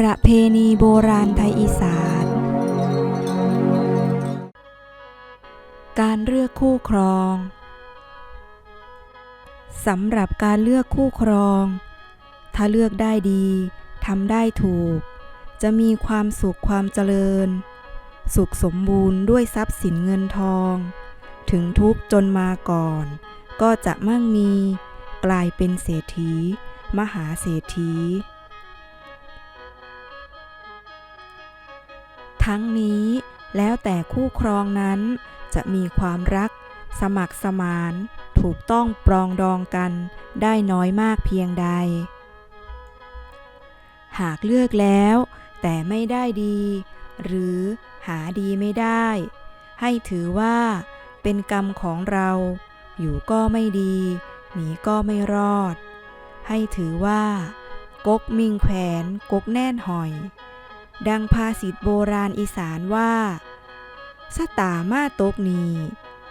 ประเพณีโบราณไทยอีสาน การเลือกคู่ครองสำหรับการเลือกคู่ครอง ถ้าเลือกได้ดีทำได้ถูก จะมีความสุขความเจริญ สุขสมบูรณ์ด้วยทรัพย์สินเงินทอง ถึงทุกจนมาก่อน ก็จะมั่งมี กลายเป็นเศรษฐี มหาเศรษฐี ทั้งนี้แล้วแต่คู่ครองนั้นจะมีความรัก สมัครสมาน ถูกต้องปรองดองกันได้น้อยมากเพียงใด หากเลือกแล้ว แต่ไม่ได้ดี หรือหาดีไม่ได้ ให้ถือว่า เป็นกรรมของเรา อยู่ก็ไม่ดีหนีก็ไม่รอด ให้ถือว่า กกมิงแขวนกกแน่นหอย ดังภาษิตโบราณอีสานว่าสตามาตกนี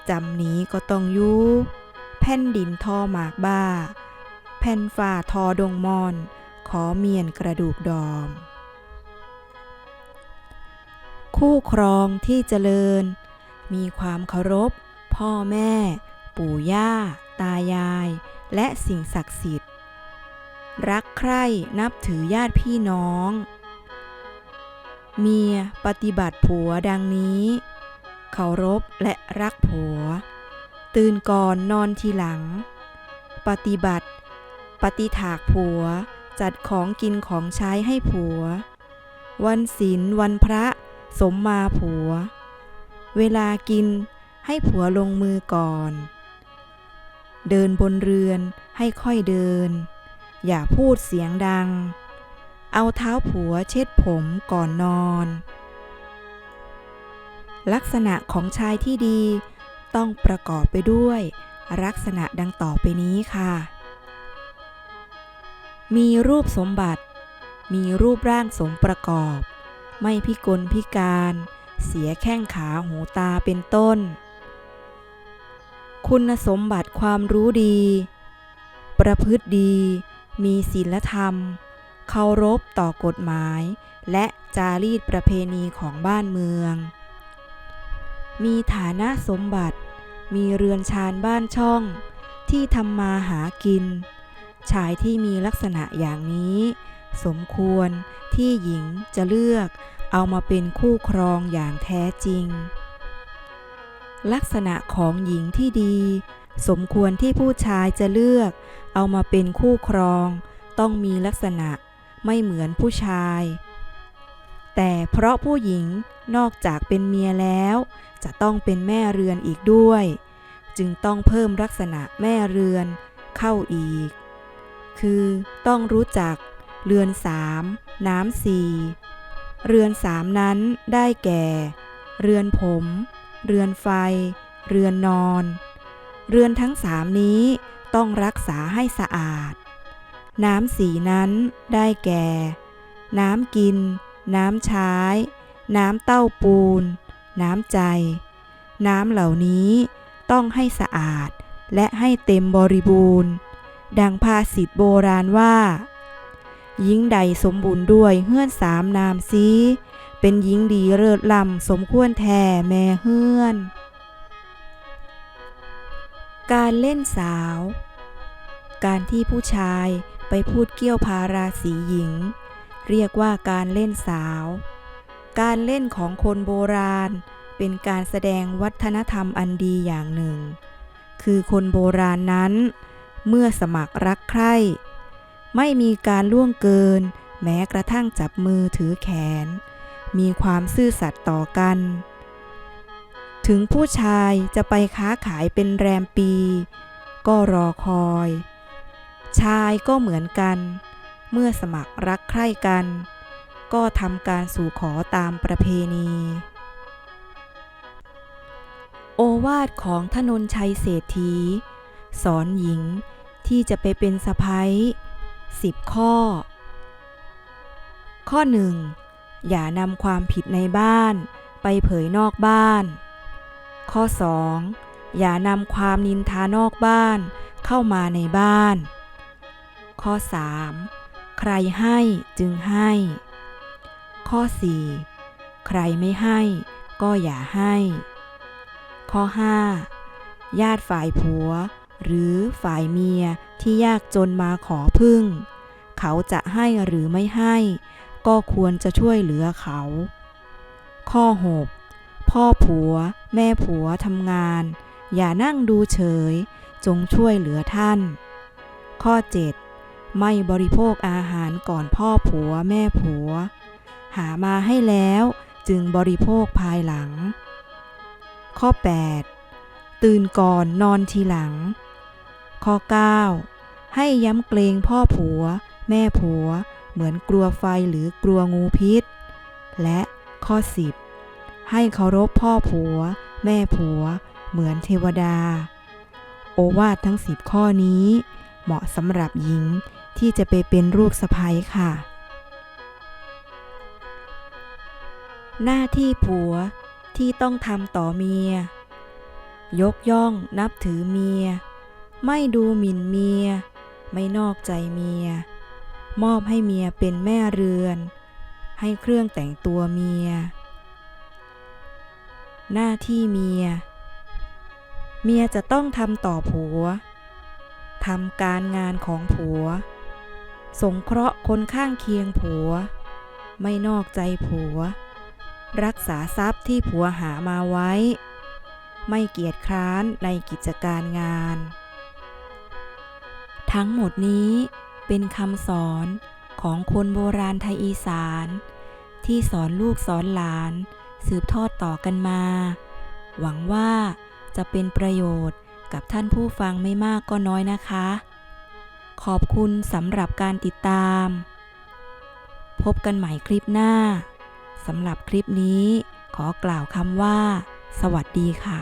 จำหนีก็ต้องยูแผ่นดินทอหมากบ้า แผ่นฝ่าทอดงมอน ขอเมียนกระดูกดอม คู่ครองที่เจริญ มีความเคารพ พ่อแม่ ปู่ย่า ตายาย และสิ่งศักดิ์สิทธิ์ รักใคร่นับถือญาติพี่น้อง เมียปฏิบัติผัวดังนี้เคารพและรักผัว ตื่นก่อนนอนทีหลัง ปฏิบัติ ปฏิถากผัว จัดของกินของใช้ให้ผัว วันศีลวันพระสมมาผัว เวลากินให้ผัวลงมือก่อน เดินบนเรือนให้ค่อยเดิน อย่าพูดเสียงดัง เอาเท้าผัวเช็ดผมก่อนนอน ลักษณะของชายที่ดีต้องประกอบไปด้วย ลักษณะดังต่อไปนี้ค่ะ มีรูปสมบัติ มีรูปร่างสมประกอบ ไม่พิกลพิการ เสียแข้งขาหูตาเป็นต้น คุณสมบัติความรู้ดี ประพฤติดี มีศีลธรรม เคารพต่อกฎหมาย และจารีตประเพณีของบ้านเมือง มีฐานะสมบัติ มีเรือนชานบ้านช่อง ที่ทำมาหากิน ชายที่มีลักษณะอย่างนี้ สมควรที่หญิงจะเลือกเอามาเป็นคู่ครองอย่างแท้จริง ลักษณะของหญิงที่ดี สมควรที่ผู้ชายจะเลือก เอามาเป็นคู่ครอง ต้องมีลักษณะ ไม่เหมือนผู้ชาย แต่เพราะผู้หญิงนอกจากเป็นเมียแล้ว จะต้องเป็นแม่เรือนอีกด้วย จึงต้องเพิ่มลักษณะแม่เรือนเข้าอีก คือต้องรู้จักเรือนสามน้ำสี่เรือนสามนั้นได้แก่ เรือนผม เรือนไฟ เรือนนอน เรือนทั้งสามนี้ต้องรักษาให้สะอาด น้ำสีนั้นได้แก่ น้ำกิน น้ำใช้ น้ำเต้าปูน น้ำใจ น้ำเหล่านี้ต้องให้สะอาดและให้เต็มบริบูรณ์ ดังภาษิตโบราณว่า หญิงใดสมบูรณ์ด้วยเฮือนสามนามซีเป็นหญิงดีเลิศลำสมควรแท่แม่เฮือน การเล่นสาว การที่ผู้ชาย ไปพูดเกี่ยวพาราสีหญิง เรียกว่าการเล่นสาว การเล่นของคนโบราณ เป็นการแสดงวัฒนธรรมอันดีอย่างหนึ่ง คือคนโบราณนั้น เมื่อสมัครรักใคร่ไม่มีการล่วงเกิน แม้กระทั่งจับมือถือแขน มีความซื่อสัตย์ต่อกัน ถึงผู้ชายจะไปค้าขายเป็นแรมปี ก็รอคอย ชายก็เหมือนกัน เมื่อสมัครรักใคร่กัน ก็ทำการสู่ขอตามประเพณี โอวาทของทนนชัยเศรษฐี สอนหญิงที่จะไปเป็นสะพ้ยสิบข้อ ข้อหนึ่งอย่านำความผิดในบ้านไปเผยนอกบ้าน ข้อ 2. อย่านำความนินทานอกบ้านเข้ามาในบ้าน ข้อ 3. ใครให้จึงให้ ข้อ 4 ใครไม่ให้ก็อย่าให้ ข้อ 5 ญาติฝ่ายผัว หรือฝ่ายเมียที่ยากจนมาขอพึ่ง เขาจะให้หรือไม่ให้ ก็ควรจะช่วยเหลือเขา ข้อ 6 พ่อผัว แม่ผัวทำงาน อย่านั่งดูเฉย จงช่วยเหลือท่าน ข้อ 7 ไม่บริโภคอาหารก่อนพ่อผัวแม่ผัว หามาให้แล้วจึงบริโภคภายหลัง ข้อ 8 ตื่นก่อนนอนทีหลัง ข้อ 9 ให้ย้ำเกรงพ่อผัว แม่ผัว เหมือนกลัวไฟหรือกลัวงูพิษ และข้อ 10 ให้เคารพพ่อผัว แม่ผัว เหมือนเทวดา โอวาททั้ง 10 ข้อนี้เหมาะสำหรับหญิง ที่จะไปเป็นลูกสะใภ้ค่ะ หน้าที่ผัวที่ต้องทำต่อเมีย ยกย่องนับถือเมีย ไม่ดูหมิ่นเมีย ไม่นอกใจเมีย มอบให้เมียเป็นแม่เรือน ให้เครื่องแต่งตัวเมีย หน้าที่เมีย เมียจะต้องทำต่อผัวทำการงานของผัว สงเคราะห์คนข้างเคียงผัว ไม่นอกใจผัว รักษาทรัพย์ที่ผัวหามาไว้ ไม่เกียจคร้านในกิจการงาน ทั้งหมดนี้เป็นคำสอนของคนโบราณไทยอีสาน ที่สอนลูกสอนหลาน สืบทอดต่อกันมา หวังว่าจะเป็นประโยชน์กับท่านผู้ฟังไม่มากก็น้อยนะคะ ขอบคุณสำหรับการติดตาม พบกันใหม่คลิปหน้าสำหรับคลิปนี้ขอกล่าวคำว่า สวัสดีค่ะ